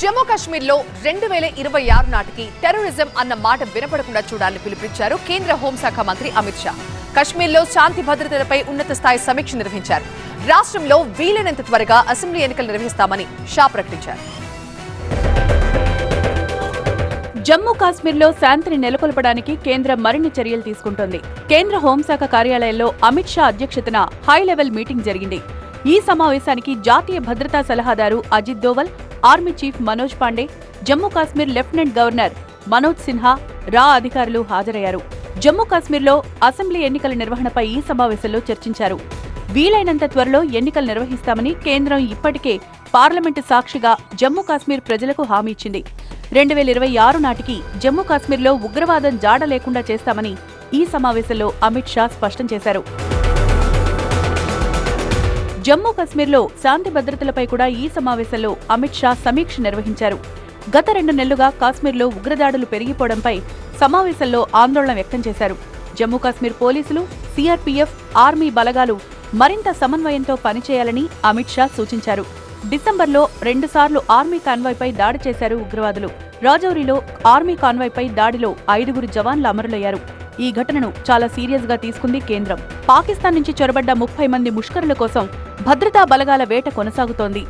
జమ్మూ కాశ్మీర్లో రెండు వేల ఇరవై ఆరు నాటికి టెర్రరిజం అన్న మాట వినపడకుండా చూడాలని పిలుపునిచ్చారు కేంద్ర హోంశాఖ మంత్రి అమిత్ షా. కశ్మీర్లో శాంతి భద్రతలపై ఉన్నత స్థాయి సమీక్ష నిర్వహించారు. రాష్ట్రంలో వీలైనంత త్వరగా అసెంబ్లీ ఎన్నికలు నిర్వహిస్తామని షా ప్రకటించారు. జమ్మూ కాశ్మీర్లో శాంతిని నెలకొల్పడానికి కేంద్రం మరిన్ని చర్యలు తీసుకుంటోంది. కేంద్ర హోంశాఖ కార్యాలయంలో అమిత్ షా అధ్యక్షతన హై లెవెల్ మీటింగ్ జరిగింది. ఈ సమావేశానికి జాతీయ భద్రతా సలహాదారు Ajit Doval army chief Manoj Pande Jammu Kashmir lieutenant governor Manoj Sinha రా అధికారులు హాజరయ్యారు. జమ్మూ కాశ్మీర్లో అసెంబ్లీ ఎన్నికల నిర్వహణపై ఈ సమావేశంలో చర్చించారు. వీలైనంత త్వరలో ఎన్నికలు నిర్వహిస్తామని కేంద్రం ఇప్పటికే పార్లమెంటు సాక్షిగా జమ్మూ కాశ్మీర్ ప్రజలకు హామీ ఇచ్చింది. రెండు వేల ఇరవై ఆరు నాటికి జమ్మూ కాశ్మీర్లో ఉగ్రవాదం జాడ లేకుండా చేస్తామని ఈ సమావేశంలో అమిత్ షా స్పష్టం చేశారు. జమ్మూ కాశ్మీర్లో శాంతి భద్రతలపై కూడా ఈ సమావేశంలో అమిత్ షా సమీక్ష నిర్వహించారు. గత రెండు నెలలుగా కాశ్మీర్లో ఉగ్రదాడులు పెరిగిపోవడంపై సమావేశంలో ఆందోళన వ్యక్తం చేశారు. జమ్మూ కాశ్మీర్ పోలీసులు సిఆర్పీఎఫ్ ఆర్మీ బలగాలు మరింత సమన్వయంతో పనిచేయాలని అమిత్ షా సూచించారు. డిసెంబర్లో రెండుసార్లు ఆర్మీ కాన్వాయ్పై దాడి చేశారు ఉగ్రవాదులు. రాజౌరిలో ఆర్మీ కాన్వాయ్పై దాడిలో ఐదుగురు జవాన్లు అమరులయ్యారు. ఈ ఘటనను చాలా సీరియస్గా తీసుకుంది కేంద్రం. పాకిస్తాన్ నుంచి చొరబడ్డ ముప్పై మంది ముష్కరుల కోసం భద్రతా బలగాల వేట కొనసాగుతోంది.